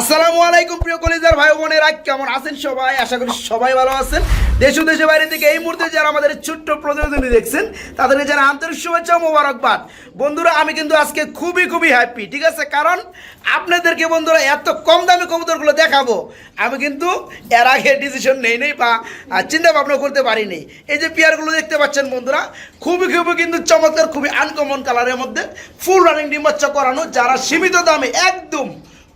আসসালামু আলাইকুম, প্রিয় কলিজার ভাই বোনেরা, কেমন আছেন সবাই? আশা করি সবাই ভালো আছেন। দেশ ও দেশের বাইরে থেকে এই মুহূর্তে যারা আমাদের ছোট্ট প্রতিবেদনী দেখছেন, তাদেরকে যারা আন্তরিক শুভেচ্ছা মোবারকবাদ। বন্ধুরা, আমি কিন্তু আজকে খুবই খুবই হ্যাপি ঠিক আছে? কারণ আপনাদেরকে বন্ধুরা, এত কম দামে কবুতরগুলো দেখাবো। আমি কিন্তু এর আগে ডিসিশন নেই নেই বা চিন্তা ভাবনা করতে পারিনি। এই যে পেয়ারগুলো দেখতে পাচ্ছেন বন্ধুরা, খুবই খুবই কিন্তু চমৎকার, খুবই আনকমন কালারের মধ্যে ফুল রানিং ডিম্বাচ্চা করানো, যারা সীমিত দামে একদম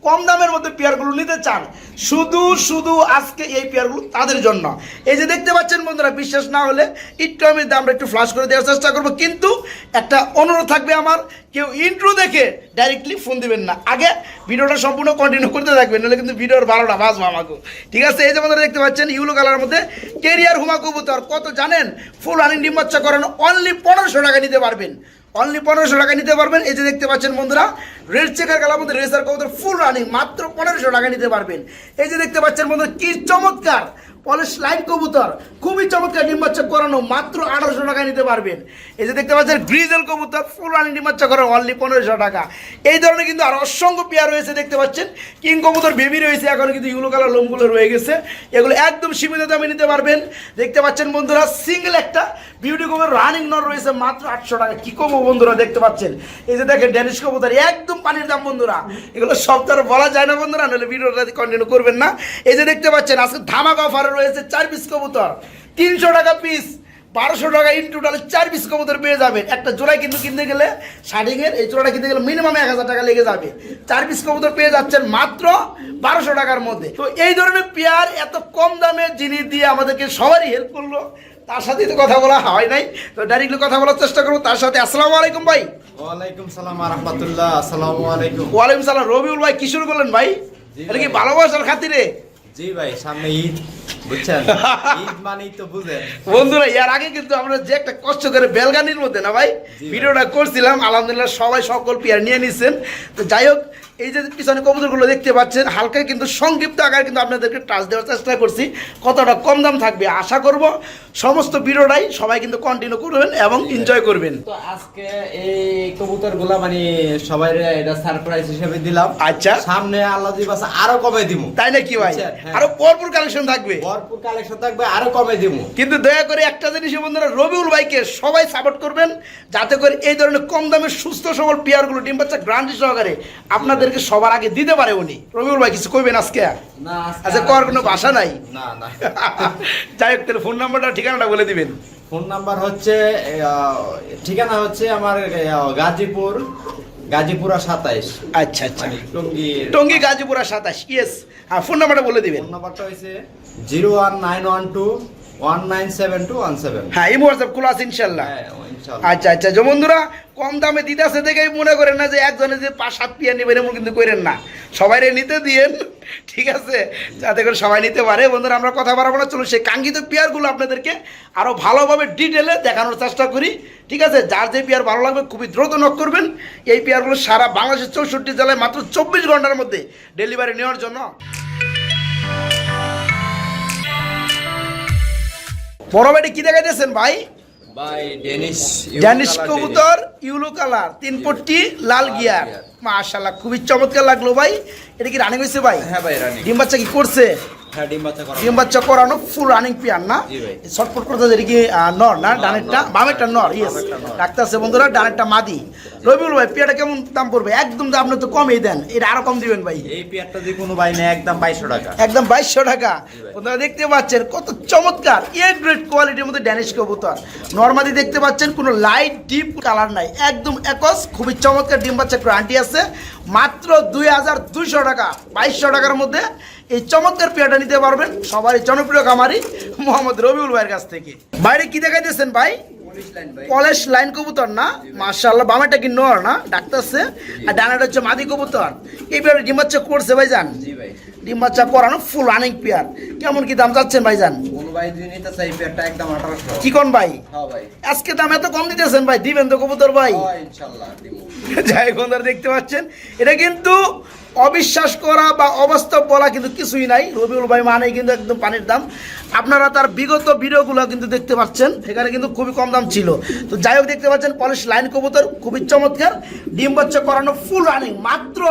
কম দামের মধ্যে পেয়ারগুলো নিতে চান, শুধু শুধু আজকে এই পেয়ারগুলো তাদের জন্য। এই যে দেখতে পাচ্ছেন বন্ধুরা, বিশ্বাস না হলে একটু আমি দামটা একটু ফ্লাশ করে দেওয়ার চেষ্টা করব। কিন্তু একটা অনুরোধ থাকবে আমার, কেউ ইন্ট্রো দেখে ডাইরেক্টলি ফোন দিবেন না। আগে ভিডিওটা সম্পূর্ণ কন্টিনিউ করতে থাকবেন, নাহলে কিন্তু ভিডিওর বারোটা বাজবো আমাকে। ঠিক আছে, এই যে বন্ধুরা দেখতে পাচ্ছেন ইউলো কালার মধ্যে কেরিয়ার হুমা কবুতর। কত জানেন? ফুল আনিং ডিম বাচ্চা করানো অনলি পনেরোশো টাকা নিতে পারবেন। অনলি পনেরোশো টাকা নিতে পারবেন। এই যে দেখতে পাচ্ছেন বন্ধুরা, রেড চেকার কালার মধ্যে রেসার কবুতর ফুল রানিং মাত্র পনেরোশো টাকা নিতে পারবেন। এই যে দেখতে পাচ্ছেন বন্ধুরা, কি চমৎকার! পলিশ লাইন কবুতর। খুবই চমৎকার ডিম্বাচ্চা করানো, মাত্র আঠারোশো টাকায় নিতে পারবেন। এই যে দেখতে পাচ্ছেন, গ্রিজেল কবুতর ফুল রানিং ডিম্বাচ্চা করানো অনলি পনেরোশো টাকা। এই ধরনের কিন্তু আর অসংখ্য পেয়ার রয়েছে দেখতে পাচ্ছেন। কিং কবুতর বেবি রয়েছে, এখন কিন্তু ইউলো কালার লোমগুলো রয়ে গেছে। এগুলো একদম সীমিত দামে নিতে পারবেন। দেখতে পাচ্ছেন বন্ধুরা সিঙ্গেল একটা বিউটি কবুতর রানিং নর রয়েছে, মাত্র আটশো টাকা। কি কমো বন্ধুরা, দেখতে পাচ্ছেন? এই যে দেখেন ড্যানিশ কবুতর, একদম পানির দাম বন্ধুরা। এগুলো সব বলা যায় না বন্ধুরা নাহলে ভিডিওটা কন্টিনিউ করবেন না। এই যে দেখতে পাচ্ছেন, আজকে ধামাকা অফারে রয়েছে চার পিস কবুতর। তিনশো টাকা পিস বারোশো টাকা ইন টোটাল চার পিস কবুতর পেয়ে যাবেন একটা জোড়ায় কিন্তু কিনতে গেলে শার্টিংয়ের এই জোড়াটা কিনতে গেলে মিনিমাম এক হাজার টাকা লেগে যাবে। চার পিস কবুতর পেয়ে যাচ্ছেন মাত্র বারোশো টাকার মধ্যে। তো এই ধরনের পেয়ার এত কম দামে জিনিস দিয়ে আমাদেরকে সবারই হেল্প করল তার সাথে তো কথা বলা হয় নাই। তো ডাইরেক্টলি কথা বলার চেষ্টা করব তার সাথে আসসালামু আলাইকুম ভাই। ওয়ালাইকুম সালাম রহমতুল্লাহ আসসালামু আলাইকুম। ওয়ালাইকুম সালাম। রবিউল ভাই কি শুরু করলেন ভাই? এটা কি। ভালোবাসার খাতিরে? জি ভাই সামনে ঈদ। বুঝছেন? ঈদ মানেই তো বুঝেন। বন্ধুরা এর আগে কিন্তু আমরা যে একটা কষ্ট করে বেলগানির মধ্যে না ভাই ভিডিওটা করছিলাম আলহামদুলিল্লাহ সবাই সকল পেয়ার নিয়ে নিচ্ছেন তো যাই হোক এই যে পিছনে কবুতরগুলো দেখতে পাচ্ছেন হালকা কিন্তু সংক্ষিপ্ত আকারে কিন্তু আপনাদেরকে টাচ দেওয়ার চেষ্টা করছি কতটা কম দাম থাকবে আশা করব। সমস্ত ভিডিওটাই সবাই কিন্তু কন্টিনিউ করবেন এবং এনজয় করবেন। তো আজকে এই কবুতরগুলা মানে সবাই এটা সারপ্রাইজ হিসেবে দিলাম। আচ্ছা। সামনে আল্লাহ দিবাস আরও কমে দিমু। তাই নাকি ভাই? হ্যাঁ। আরও ভরপুর কালেকশন থাকবে। ভরপুর কালেকশন থাকবে আরও কমে দিমু কিন্তু দয়া করে একটা জিনিস বন্ধুরা রবিউল ভাইকে সবাই সাপোর্ট করবেন যাতে করে এই ধরনের কম দামে সুস্থ সবল পেয়ারগুলো ডিম বাচ্চা গ্রান্টি সহকারে আপনাদেরকে সবার আগে দিতে পারে উনি। রবিউল ভাই কিছু কইবেন আজকে? না আচ্ছা কর কোনো ভাষা নাই? না। না যাই হোক ফোন নাম্বারটা ঠিকানাটা বলে দিবেন। ফোন নাম্বার হচ্ছে ঠিকানা হচ্ছে আমার গাজীপুর গাজীপুরা সাতাইশ। আচ্ছা আচ্ছা। টঙ্গি টঙ্গী টঙ্গী গাজীপুরা সাতাশ ইয়েস হ্যাঁ ফোন নাম্বারটা বলে দিবেন। ফোন নাম্বারটা হয়েছে zero one nine one two one nine seven two one seven. হ্যাঁ এই হোয়াটসঅ্যাপ খোলা আছে হ্যাঁ ইনশাল্লাহ আচ্ছা আচ্ছা যে বন্ধুরা, কম দামে দিতে আছে দেখেই মনে করেন না যে একজনে যে পাঁচ, সাত পিয়া নেবেন এমন কিন্তু করেন না। সবাই নিতে দিয়েন, ঠিক আছে? যাতে করে সবাই নিতে পারে। বন্ধুরা, আমরা কথা বাড়াবো না, চলুন সেই কাঙ্ক্ষিত পেয়ারগুলো আপনাদেরকে আরও ভালোভাবে ডিটেলে দেখানোর চেষ্টা করি, ঠিক আছে? যার যে পেয়ার ভালো লাগবে, খুবই দ্রুত নক করবেন। এই পেয়ারগুলো সারা বাংলাদেশের চৌষট্টি জেলায় মাত্র চব্বিশ ঘণ্টার মধ্যে ডেলিভারি নেওয়ার জন্য। বড় বাড়ি কি দেখাইতেছেন ভাই? ড্যানিশ কবুতর ইউলো কালার তিন পট্টি লাল গিয়ার। মাশাল্লাহ খুবই চমৎকার লাগল ভাই। এটা কি রানিং হয়েছে ভাই? হ্যাঁ ভাই রানিং ডিম বাচ্চা কি করছে? হ্যাঁ ডিম বাচ্চা করা ডিম বাচ্চা করানো ফুল রানিং পিয়ার না। শর্টফট করতে এটা কি নর না? ডানেরটা? বামেরটা নর ইয়েস ডাক্তার বন্ধুরা ডানেরটা মাদি। রবিউল ভাই পিয়াটা কেমন দাম পড়বে? একদম দাম আপনি তো কমই দেন। এটা আরও কম দিবেন ভাই। এই পেয়ারটা দিয়ে কোনো ভাই নেই একদম বাইশশো টাকা। একদম বাইশশো টাকা। আপনারা দেখতে পাচ্ছেন কত চমৎকার এ গ্রেড কোয়ালিটির মধ্যে ড্যানিশ কবুতর। নর্মালি দেখতে পাচ্ছেন কোনো লাইট ডিপ কালার নাই। একদম একস খুবই চমৎকার ডিম বাচ্চা গ্রান্টি আছে। মাত্র দুই হাজার দুইশো টাকা বাইশশো টাকার মধ্যে এই চমৎকার পেয়ারটা নিতে পারবেন সবারই জনপ্রিয় খামারি মোহাম্মদ রবিউল ভাইয়ের কাছ থেকে। বাইরে কি দেখাইতেছেন ভাই? পলেশ লাইন কবুতর না? মাশাআল্লাহ বামেটা কি নর না? ডাকতেছে। আর ডানাটা হচ্ছে মাদি কবুতর। এই পেয়ারে ডিম বাচ্চা করছে ভাই। ডিম বাচ্চা করানো ফুল রানিং পেয়ার। কেমন কি দাম যাচ্ছেন ভাই আঠারোশো। কি কোন ভাই? হ্যাঁ আজকে দাম এত কম দিতেছেন ভাই দিবেন তো কবুতর ভাই। হ্যাঁ ইনশাল্লাহ যাই বন্ধুরা দেখতে পাচ্ছেন। এটা কিন্তু অবিশ্বাস করা বা অবাস্তব বলা কিন্তু কিছুই নাই। রবিউল ভাই মানে কিন্তু একদম পানির দাম। আপনারা তার বিগত ভিডিওগুলো কিন্তু দেখতে পাচ্ছেন। সেখানে কিন্তু খুবই কম দাম ছিল। তো যাই হোক, দেখতে পাচ্ছেন, পলিশ লাইন কবুতর, খুবই চমৎকার। ডিম বাচ্চা করানো ফুল রানিং মাত্র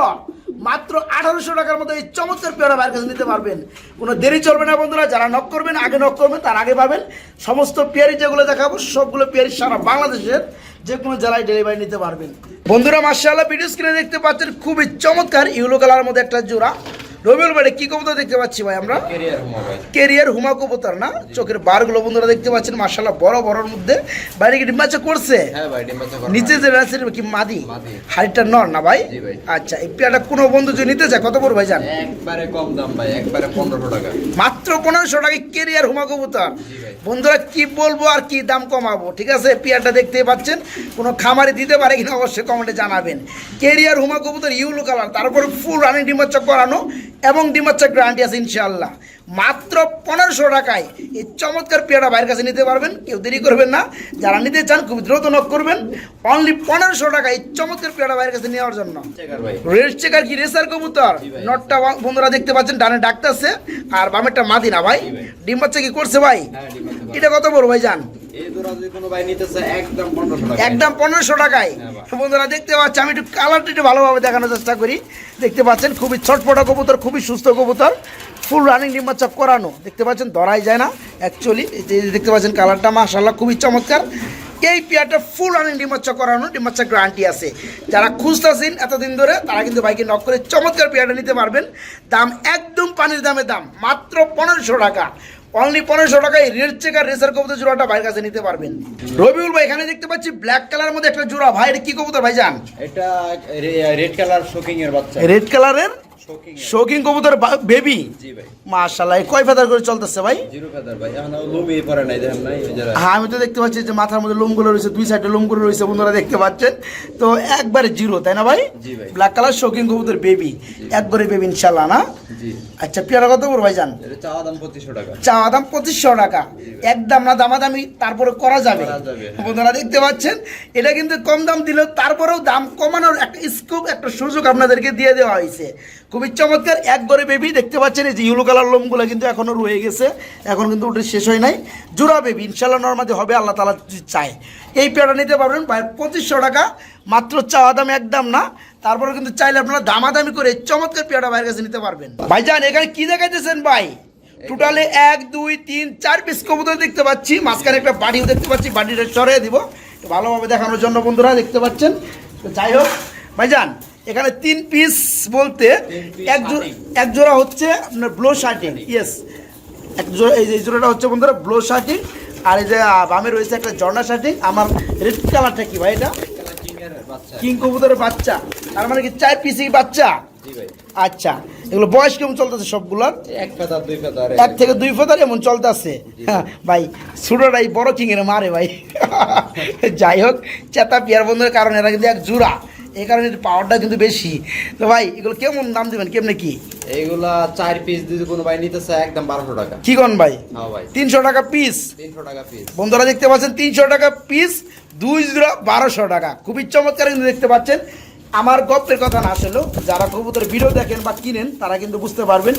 মাত্র আঠারোশো টাকার মতো এই চমৎকার পেয়ারা ভাইয়ের কাছে নিতে পারবেন। কোনো দেরি চলবে না বন্ধুরা, যারা নক করবেন, আগে নক করবেন, তার আগে পাবেন। সমস্ত পেয়ারি যেগুলো দেখাবো, সবগুলো পেয়ারি সারা বাংলাদেশের যে কোনো জেলায় ডেলিভারি নিতে পারবেন। বন্ধুরা মার্শাল্লাহ ভিডিও স্ক্রিনে দেখতে পাচ্ছেন, খুবই চমৎকার ইউলো কালার মধ্যে একটা জোড়া। রবিউল ভাই কি কবুতর দেখতে পাচ্ছি ভাই আমরা? কেরিয়ার হুমা কবুতর না? চোখের বারগুলো বন্ধুরা দেখতে পাচ্ছেন মার্শাল্লাহ বড় বড়র মধ্যে। বাইরে কি ডিম্বাচা করছে? হ্যাঁ নিচে যে আছে কি মাদি। হাড়িটা নর না ভাই? আচ্ছা এই পেয়ারটা কোনো বন্ধু যদি নিতে চায় কত পড়বে ভাই জান? একবারে কম দাম ভাই একবারে পনেরোশো টাকা। মাত্র পনেরোশো টাকা কেরিয়ার হুমা কবুতর। বন্ধুরা কি বলব আর কি দাম কমাবো ঠিক আছে? পেয়ারটা দেখতে পাচ্ছেন কোনো খামারে দিতে পারে কিনা অবশ্যই কমেন্টে জানাবেন। কেরিয়ার হুমা কবুতর ইউলো কালার তারপরে ফুল রানিং ডিমাচ্চা করানো। এবং ডিমাচ্চা গ্যারান্টি আছে মাত্র পনেরোশো টাকায় এই চমৎকার পেয়ারা ভাইয়ের কাছে নিতে পারবেন। কেউ দেরি করবেন না। যারা নিতে চান খুব দ্রুত নক করবেন। অনলি পনেরোশো টাকা এই চমৎকার পেয়ারা ভাইয়ের কাছে নেওয়ার জন্য। রেড চেকার কি? রেসার কবুতর। নটটা বন্ধুরা দেখতে পাচ্ছেন, ডানে ডাকতেছে আর বামেরটা মাদি না ভাই। ডিম বাচ্চা কি করছে ভাই। এটা কত বড় ভাই চায় একদম পনেরোশো টাকায়। বন্ধুরা দেখতে পাচ্ছি আমি একটু কালারটা একটু ভালোভাবে দেখানোর চেষ্টা করি। দেখতে পাচ্ছেন, খুবই ছটফটা কবুতর, খুবই সুস্থ কবুতর। ফুল রানিং ডিম বাচ্চা করানো। দেখতে পাচ্ছেন ধরাই যায় না অ্যাকচুয়ালি দেখতে পাচ্ছেন কালারটা মাশাল্লাহ খুবই চমৎকার। এই পেয়ারটা ফুল রানিং ডিম করানো ডিম বাচ্চা গ্যারান্টি আছে। যারা খুঁজতেছেন এতদিন ধরে তারা কিন্তু বাইকে নক করে চমৎকার পেয়ারটা নিতে পারবেন। দাম একদম পানির দামে দাম মাত্র পনেরোশো টাকা। অনলি পনেরোশো টাকায় রেড চেকার রেসার কবুতর জোড়াটা ভাইয়ের কাছে নিতে পারবেন। রবিউল ভাই এখানে দেখতে পাচ্ছি ব্ল্যাক কালার মধ্যে একটা জোড়া। ভাই কি কবুতর ভাই জান এটা রেড কালার শোকিং এর বাচ্চা। রেড কালারের শোকিং কবুতর বেবি জি ভাই। মাশাল্লাহ কয় ফেদার করে চলতেছে ভাই? জিরো ফেদার ভাই এখন লুবি পরে নাই দেখেন নাই হ্যাঁ আমি তো দেখতে পাচ্ছি যে মাথার মধ্যে লোমগুলো রয়েছে দুই সাইডে লোমগুলো রয়েছে বন্ধুরা দেখতে পাচ্ছেন। তো একবারে জিরো তাই না ভাই? জি ভাই। ব্ল্যাক কালার শৌখিন কবুতর বেবি একবারে বেবি ইনশাল্লাহ না? জি। আচ্ছা পেয়ারা কত বড় ভাই জান এটা চাওয়া দাম পঁচিশশো টাকা। চাওয়া দাম পঁচিশশো টাকা। একদম না দামাদামি তারপরে করা যাবে। হ্যাঁ। বন্ধুরা দেখতে পাচ্ছেন এটা কিন্তু কম দাম দিলেও তারপরেও দাম কমানোর একটা স্কোপ একটা সুযোগ আপনাদেরকে দিয়ে দেওয়া হয়েছে। খুবই চমৎকার। এক গড়ে বেবি দেখতে পাচ্ছেন, এই যে ইউলো কালার লোমগুলো কিন্তু এখনও রয়ে গেছে। এখন কিন্তু ওটা শেষ হয় নাই। জোড়া বেবি ইনশাল্লাহ নর্মাদি হবে, আল্লাহ তালা চায়। এই পেয়ারটা নিতে পারবেন ভাই, পঁচিশশো টাকা। মাত্র চাওয়া দাম একদম না। তারপরে কিন্তু চাইলে আপনারা দামাদামি করে চমৎকার পেয়ারটা ভাইয়ের কাছে নিতে পারবেন। ভাই যান এখানে কী দেখাইতেছেন ভাই? টোটালে এক, দুই, তিন, চার পিস কবুতর দেখতে পাচ্ছি। মাঝখানে একটা বাড়িও দেখতে পাচ্ছি বাড়িটা সরিয়ে দিব। ভালোভাবে দেখানোর জন্য বন্ধুরা দেখতে পাচ্ছেন। যাই হোক, ভাইজান এখানে তিন পিস বলতে এক জোড়া এক জোড়া হচ্ছে আপনার ব্লো শার্টিং ইয়েস এক জোড়া এই যে এই জোড়াটা হচ্ছে বন্ধুরা ব্লো শার্টিং আর এই যে বামে রয়েছে একটা জর্না শার্টিং। আমার রেড কালারটা কি ভাই এটা? কিং বাচ্চা। কবুতরের বাচ্চা। তার মানে কি চার পিসই বাচ্চা? আচ্ছা এগুলো বয়স কেমন চলতেছে সবগুলোর? এক ফেদার দুই ফেদার থেকে দুই ফোটার এমন চলতেছে। হ্যাঁ ভাই ছোটটাই বড় কিং এর মারে ভাই। যাই হোক চেতা পিয়ার বন্ধুর কারণে এরা কিন্তু এক জোড়া। এই কারণে পাওয়ারটা কিন্তু বেশি তো ভাই এগুলো কেমন দাম দিবেন? কেমনে কি? এইগুলা চার পিস যদি কোনো ভাই নিতে চায় একদম বারোশো টাকা। কি কন ভাই? ভাই। তিনশো টাকা পিস তিনশো টাকা পিস বন্ধুরা দেখতে পাচ্ছেন তিনশো টাকা পিস দুই জোড়া বারোশো টাকা। খুবই চমৎকার কিন্তু দেখতে পাচ্ছেন। আমার গল্পের কথা না আসলেও যারা কবুতর ভিডিও দেখেন বা কিনেন তারা কিন্তু বুঝতে পারবেন।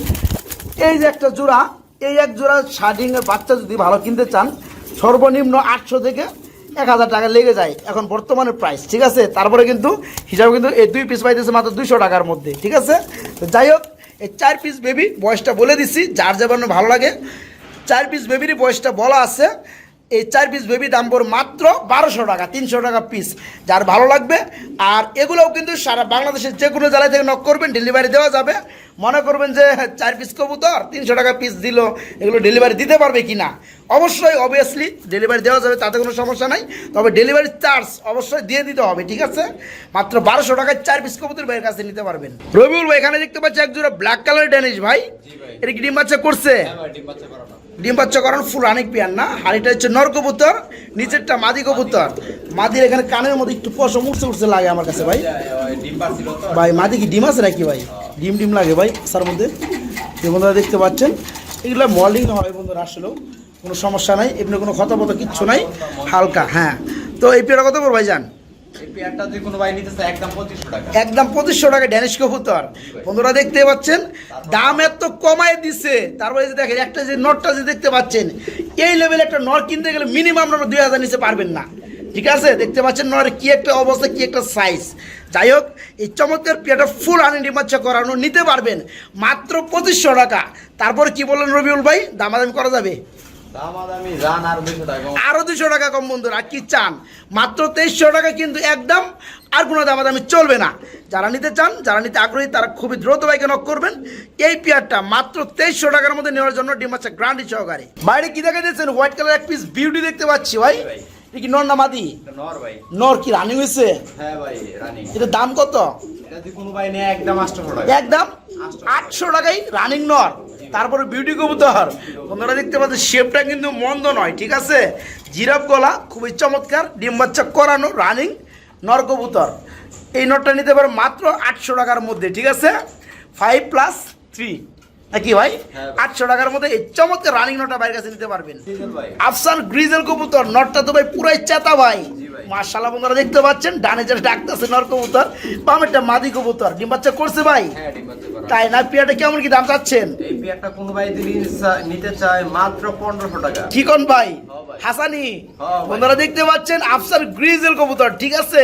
এই যে একটা জোড়া এই এক জোড়া শার্টিংয়ের বাচ্চা যদি ভালো কিনতে চান সর্বনিম্ন আটশো থেকে এক হাজার টাকা লেগে যায় এখন বর্তমানে প্রাইস ঠিক আছে? তারপরে কিন্তু হিসাবে কিন্তু এই দুই পিস পাইতেছে মাত্র দুশো টাকার মধ্যে, ঠিক আছে? তো যাই হোক, এই চার পিস বেবি বয়সটা বলে দিচ্ছি যার যেমন ভালো লাগে, চার পিস বেবিরই বয়সটা বলা আছে। এই চার পিস বেবি দাম পড়ে মাত্র বারোশো টাকা তিনশো টাকা পিস যার ভালো লাগবে আর এগুলোও কিন্তু সারা বাংলাদেশের যে কোনো জেলায় থেকে নক করবেন ডেলিভারি দেওয়া যাবে। মনে করবেন যে চার পিস কবুতর তিনশো টাকা পিস দিল এগুলো ডেলিভারি দিতে পারবে কি না অবশ্যই অবভিয়াসলি ডেলিভারি দেওয়া যাবে তাতে কোনো সমস্যা নাই। তবে ডেলিভারি চার্জ অবশ্যই দিয়ে দিতে হবে ঠিক আছে? মাত্র বারোশো টাকায় চার পিস কবুতর ভাইয়ের কাছে নিতে পারবেন। রবিউল ভাই এখানে দেখতে পাচ্ছি একজোড়া ব্ল্যাক কালার ড্যানিশ ভাই। এটা কি ডিম বাচ্চা করছে? ভাই ডিম বাচ্চা করানো ডিম বাচ্চা করান ফুল অনেক পিয়ার না? আর এটা হচ্ছে নর কবুতর নিচেরটা মাদি কবুতর। মাদির এখানে কানের মধ্যে একটু পশম উঠছে উঠছে লাগে আমার কাছে ভাই। ভাই, মাদি কি ডিম আছে নাকি ভাই? ডিম ডিম লাগে ভাই, সার মধ্যে। যে বন্ধুরা দেখতে পাচ্ছেন, এগুলো মল্ডিং হয় বন্ধুরা, আসলেও কোনো সমস্যা নাই, এমনি কোনো ক্ষতপত কিচ্ছু নাই, হালকা হ্যাঁ। তো এই পেয়ারা কত বড় ভাই যান একদম পঁচিশশো টাকা। বন্ধুরা দেখতে পাচ্ছেন, দাম এত কমায় তারপরে যে দেখেন, একটা যে দেখতে পাচ্ছেন, এই লেভেলে একটা নট কিনতে গেলে মিনিমাম হাজার নিচে পারবেন না। ঠিক আছে? দেখতে পাচ্ছেন নর কি একটা অবস্থা, কি একটা সাইজ যাই হোক, এই চমৎকার পেয়ারটা ফুল আনি ডিমাচ্ছা করানো, নিতে পারবেন। মাত্র পঁচিশশো টাকা। তারপর কি বললেন রবিউল ভাই? দামাদামি করা যাবে? আর দুশো টাকা কম। বন্ধুরা কি চান। মাত্র তেইশশো টাকা কিন্তু একদম আর কোনো দামাদামি চলবে না। যারা নিতে চান যারা নিতে আগ্রহী তারা খুবই দ্রুত বাইকে নক করবেন। এই পেয়ারটা মাত্র তেইশশো টাকার মধ্যে নেওয়ার জন্য ডিম আছে গ্রান্ডি সহকারে। বাইরে কি দেখা যাচ্ছেন হোয়াইট কালার এক পিস বিউটি দেখতে পাচ্ছি ভাই। এটা কি নর না মাদি? নর ভাই। নর কি রানিং হয়েছে? হ্যাঁ ভাই রানিং। এটার দাম কত? এটা যদি কোনো ভাই নেয় একদম আটশো টাকা। একদম? আটশো টাকাই রানিং নর। তারপরে বিউটি কবুতর। বন্ধুরা দেখতে পাচ্ছেন শেপটা কিন্তু মন্দ নয় ঠিক আছে? জিরাফ গলা খুবই চমৎকার ডিম বাচ্চা করানো রানিং নর কবুতর। এই নটটা নিতে পারে মাত্র আটশো টাকার মধ্যে ঠিক আছে? ফাইভ প্লাস থ্রি নাকি ভাই? হ্যাঁ। আটশো টাকার মধ্যে এই চমৎকার রানিং নটটা বাইরের কাছে নিতে পারবেন। আফসান গ্রিজেল কবুতর নটটা তো ভাই পুরাই চেতা ভাই। মার্শাল্লাহ বন্ধুরা দেখতে পাচ্ছেন ডানে যেটা ডাকতেছে নর কবুতর বামেরটা মাদি কবুতর। ডিম বাচ্চা করছে ভাই? তাই না? পিয়াটা কেমন কি দাম চাচ্ছেন? এই পেয়ারটা কোনো ভাই যদি নিতে চায় মাত্র পনেরোশো টাকা। কি কোন ভাই? হাসানি? বন্ধুরা দেখতে পাচ্ছেন আফসার গ্রিজেল কবুতর ঠিক আছে?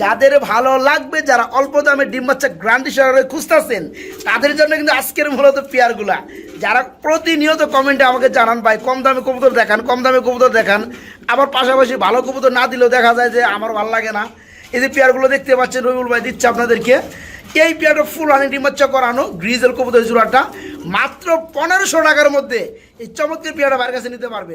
যাদের ভালো লাগবে যারা অল্প দামে ডিম বাচ্চা গ্রান্ডি শহরে খুঁজতেছেন তাদের জন্য কিন্তু আজকের মূলত পেয়ারগুলা। যারা প্রতিনিয়ত কমেন্টে আমাকে জানান ভাই কম দামে কবুতর দেখান কম দামে কবুতর দেখান আবার পাশাপাশি ভালো কবুতর না দিলেও দেখা যায় যে আমার ভালো লাগে না। এই যে পেয়ারগুলো দেখতে পাচ্ছেন রবিউল ভাই দিচ্ছে আপনাদেরকে। এই পেয়ারটা ফুল হানি ডিম বাচ্চা করানো গ্রিজেল কবুতর জোড়াটা মাত্র পনেরোশো টাকার মধ্যে এই চমৎকার পেয়ারটা বাইরের কাছে নিতে পারবেন।